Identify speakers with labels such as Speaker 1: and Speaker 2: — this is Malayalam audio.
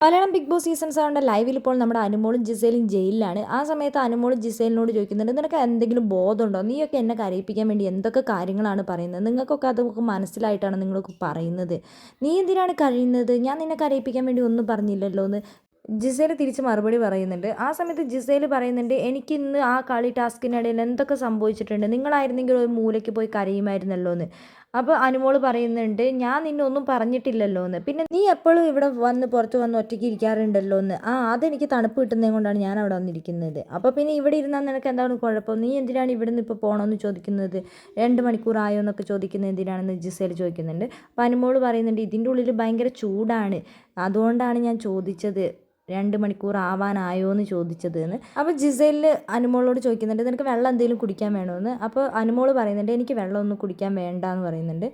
Speaker 1: മലയാളം ബിഗ് ബോസ് സീസൺ സെവന്റെ ലൈവിൽ ഇപ്പോൾ നമ്മുടെ അനുമോളും ജിസേലും ജയിലിലാണ്. ആ സമയത്ത് അനുമോളും ജിസേലിനോട് ചോദിക്കുന്നുണ്ട് നിനക്ക് എന്തെങ്കിലും ബോധമുണ്ടോ? നീയൊക്കെ എന്നെ കരയിപ്പിക്കാൻ വേണ്ടി എന്തൊക്കെ കാര്യങ്ങളാണ് പറയുന്നത്? നിങ്ങൾക്കൊക്കെ അതൊക്കെ മനസ്സിലായിട്ടാണ് നിങ്ങളൊക്കെ പറയുന്നത്. നീ എന്തിനാണ് കഴിയുന്നത് ഞാൻ നിന്നെ കരയിപ്പിക്കാൻ വേണ്ടി ഒന്നും പറഞ്ഞില്ലല്ലോ എന്ന് ജിസേൽ തിരിച്ച് മറുപടി പറയുന്നുണ്ട്. ആ സമയത്ത് ജിസേൽ പറയുന്നുണ്ട് എനിക്ക് ഇന്ന് ആ കളി ടാസ്കിനിടയിൽ എന്തൊക്കെ സംഭവിച്ചിട്ടുണ്ട്? നിങ്ങളായിരുന്നെങ്കിൽ ഒരു മൂലയ്ക്ക് പോയി കരയുമായിരുന്നല്ലോ എന്ന്. അപ്പോൾ അനുമോൾ പറയുന്നുണ്ട് ഞാൻ നിന്നെ ഒന്നും പറഞ്ഞിട്ടില്ലല്ലോ എന്ന് പിന്നെ നീ എപ്പോഴും ഇവിടെ വന്ന് പുറത്ത് വന്ന് ഒറ്റയ്ക്ക് ഇരിക്കാറുണ്ടല്ലോ എന്ന് ആ അതെനിക്ക് തണുപ്പ് കിട്ടുന്നത് കൊണ്ടാണ് ഞാൻ അവിടെ വന്നിരിക്കുന്നത്. അപ്പോൾ പിന്നെ ഇവിടെ ഇരുന്നാൽ നിനക്ക് എന്താണ് കുഴപ്പം? നീ എന്തിനാണ് ഇവിടെ നിന്ന് ഇപ്പോൾ പോകണമെന്ന് ചോദിക്കുന്നത്? രണ്ട് മണിക്കൂറായോ എന്നൊക്കെ ചോദിക്കുന്നത് എന്തിനാണെന്ന് ജിസേൽ ചോദിക്കുന്നുണ്ട്. അപ്പോൾ അനുമോൾ പറയുന്നുണ്ട് ഇതിന്റെ ഉള്ളിൽ ഭയങ്കര ചൂടാണ്. അതുകൊണ്ടാണ് ഞാൻ ചോദിച്ചത്. രണ്ട് മണിക്കൂർ ആവാനായോ എന്ന് ചോദിച്ചത് എന്ന് അപ്പോൾ ജിസേലിൽ അനുമോളോട് ചോദിക്കുന്നുണ്ട് നിനക്ക് വെള്ളം എന്തെങ്കിലും കുടിക്കാൻ വേണമെന്ന് അപ്പോൾ അനുമോൾ പറയുന്നുണ്ട് എനിക്ക് വെള്ളം ഒന്നും കുടിക്കാൻ വേണ്ട എന്ന് പറയുന്നുണ്ട്.